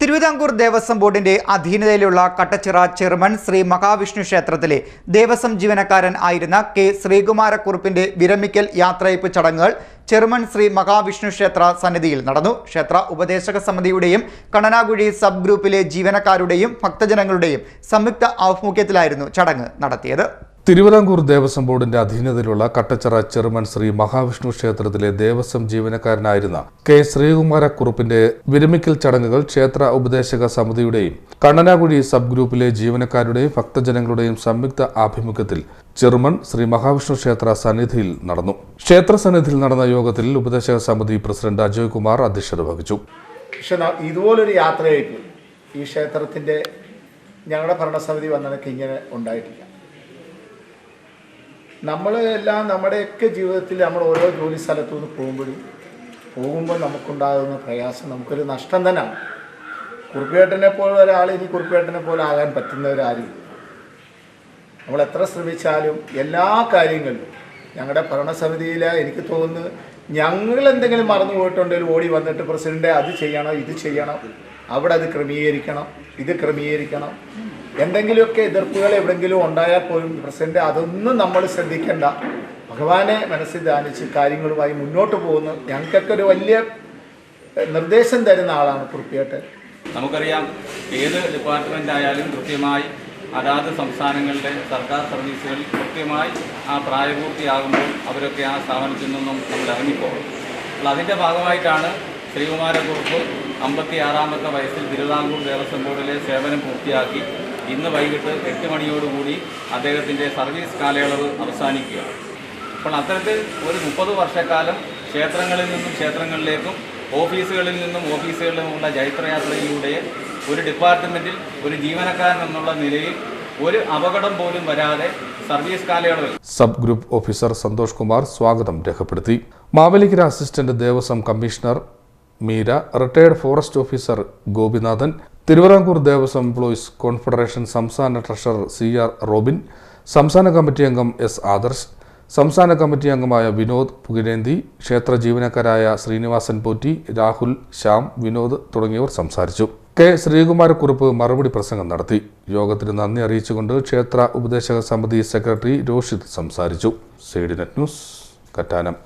തിരുവിതാംകൂർ ദേവസ്വം ബോർഡിന്റെ അധീനതയിലുള്ള കട്ടച്ചിറ ചെറുമൺ ശ്രീ മഹാവിഷ്ണു ക്ഷേത്രത്തിലെ ദേവസ്വം ജീവനക്കാരൻ ആയിരുന്ന കെ ശ്രീകുമാരക്കുറുപ്പിന്റെ വിരമിക്കൽ യാത്രയപ്പ് ചടങ്ങുകൾ ചെറുമൺ ശ്രീ മഹാവിഷ്ണു ക്ഷേത്ര സന്നിധിയിൽ നടന്നു. ക്ഷേത്ര ഉപദേശക സമിതിയുടെയും കണനാകുഴി സബ് ഗ്രൂപ്പിലെ ജീവനക്കാരുടെയും ഭക്തജനങ്ങളുടെയും സംയുക്ത ആഭിമുഖ്യത്തിലായിരുന്നു ചടങ്ങ് നടത്തിയത്. തിരുവിതാംകൂർ ദേവസ്വം ബോർഡിന്റെ അധീനതയിലുള്ള കട്ടച്ചിറ ചെറുമൻ ശ്രീ മഹാവിഷ്ണു ക്ഷേത്രത്തിലെ ദേവസ്വം ജീവനക്കാരനായിരുന്ന കെ ശ്രീകുമാരക്കുറുപ്പിന്റെ വിരമിക്കൽ ചടങ്ങുകൾ ക്ഷേത്ര ഉപദേശക സമിതിയുടെയും കണ്ണനാകുഴി സബ് ഗ്രൂപ്പിലെ ജീവനക്കാരുടെയും ഭക്തജനങ്ങളുടെയും സംയുക്ത ആഭിമുഖ്യത്തിൽ ചെറുമൺ ശ്രീ മഹാവിഷ്ണു ക്ഷേത്ര സന്നിധിയിൽ നടന്നു. ക്ഷേത്ര സന്നിധിയിൽ നടന്ന യോഗത്തിൽ ഉപദേശക സമിതി പ്രസിഡന്റ് അജയ് കുമാർ അധ്യക്ഷത വഹിച്ചു. ഇതുപോലൊരു യാത്രയായിട്ട് ഈ ക്ഷേത്രത്തിന്റെ ഞങ്ങളുടെ ഭരണസമിതി വന്നതൊക്കെ ഇങ്ങനെ ഉണ്ടായിട്ടില്ല. നമ്മൾ എല്ലാം നമ്മുടെയൊക്കെ ജീവിതത്തിൽ നമ്മൾ ഓരോ ജോലി സ്ഥലത്തു നിന്ന് പോകുമ്പോഴും പോകുമ്പോൾ നമുക്കുണ്ടാകുന്ന പ്രയാസം നമുക്കൊരു നഷ്ടം തന്നെയാണ്. കുറുപ്പേട്ടനെ പോലെ ഒരാൾ ഇനി കുറുപ്പേട്ടനെ പോലെ ആകാൻ പറ്റുന്നവരാരും നമ്മൾ എത്ര ശ്രമിച്ചാലും എല്ലാ കാര്യങ്ങളിലും ഞങ്ങളുടെ ഭരണസമിതിയിൽ എനിക്ക് തോന്നുന്നു ഞങ്ങൾ എന്തെങ്കിലും മറന്നു പോയിട്ടുണ്ടെങ്കിൽ ഓടി വന്നിട്ട് പ്രസിഡന്റ് അത് ചെയ്യണം ഇത് ചെയ്യണം അവിടെ അത് ക്രമീകരിക്കണം ഇത് ക്രമീകരിക്കണം. എന്തെങ്കിലുമൊക്കെ എതിർപ്പുകൾ എവിടെങ്കിലും ഉണ്ടായാൽ പോലും പ്രസിഡന്റ് അതൊന്നും നമ്മൾ ശ്രദ്ധിക്കേണ്ട. ഭഗവാനെ മനസ്സിൽ ധ്യാനിച്ച് കാര്യങ്ങളുമായി മുന്നോട്ട് പോകുന്നു. ഞങ്ങൾക്കൊക്കെ ഒരു വലിയ നിർദ്ദേശം തരുന്ന ആളാണ് കൃത്യമായിട്ട് നമുക്കറിയാം ഏത് ഡിപ്പാർട്ട്മെന്റ് ആയാലും കൃത്യമായി അതാത് സംസ്ഥാനങ്ങളുടെ സർക്കാർ സർവീസുകളിൽ കൃത്യമായി ആ പ്രായപൂർത്തിയാകുമ്പോൾ അവരൊക്കെ ആ സ്ഥാപനത്തിൽ നിന്നും നമ്മൾ ഇറങ്ങിപ്പോകും. അപ്പോൾ അതിന്റെ ഭാഗമായിട്ടാണ് ശ്രീകുമാരക്കുറിപ്പ് അമ്പത്തി ആറാമത്തെ വയസ്സിൽ തിരുവിതാംകൂർ ദേവസ്വം ബോർഡിലെ സേവനം പൂർത്തിയാക്കി ഇന്ന് വൈകിട്ട് എട്ട് മണിയോടുകൂടി അദ്ദേഹത്തിന്റെ സർവീസ് കാലയളവ് അവസാനിക്കുക. അപ്പോൾ അത്തരത്തിൽ ഒരു മുപ്പത് വർഷക്കാലം ക്ഷേത്രങ്ങളിൽ നിന്നും ക്ഷേത്രങ്ങളിലേക്കും ഓഫീസുകളിൽ നിന്നും ഓഫീസുകളിലുമുള്ള ജൈത്രയാത്രയിലൂടെ ഒരു ഡിപ്പാർട്ട്മെന്റിൽ ഒരു ജീവനക്കാരൻ എന്നുള്ള നിലയിൽ ഒരു അപകടം പോലും വരാതെ സർവീസ് കാലയളവിൽ. Sub group officer Santhosh Kumar സ്വാഗതം രേഖപ്പെടുത്തി. Mavelikkara assistant Devaswom commissioner Meera retired forest officer Gopinathan Thiruvithamkoor Devaswom employees confederation സംസ്ഥാന ട്രഷറർ സി ആർ റോബിൻ സംസ്ഥാന കമ്മിറ്റി അംഗം എസ് ആദർശ് സംസ്ഥാന കമ്മിറ്റി അംഗമായ വിനോദ് പുകിരേന്തി ക്ഷേത്ര ജീവനക്കാരായ ശ്രീനിവാസൻ പോറ്റി രാഹുൽ ശ്യാം വിനോദ് തുടങ്ങിയവർ സംസാരിച്ചു. കെ ശ്രീകുമാരക്കുറുപ്പ് മറുപടി പ്രസംഗം നടത്തി. യോഗത്തിന് നന്ദി അറിയിച്ചുകൊണ്ട് ക്ഷേത്ര ഉപദേശക സമിതി സെക്രട്ടറി രോഷിത് സംസാരിച്ചു. Sidenet news Kattanam.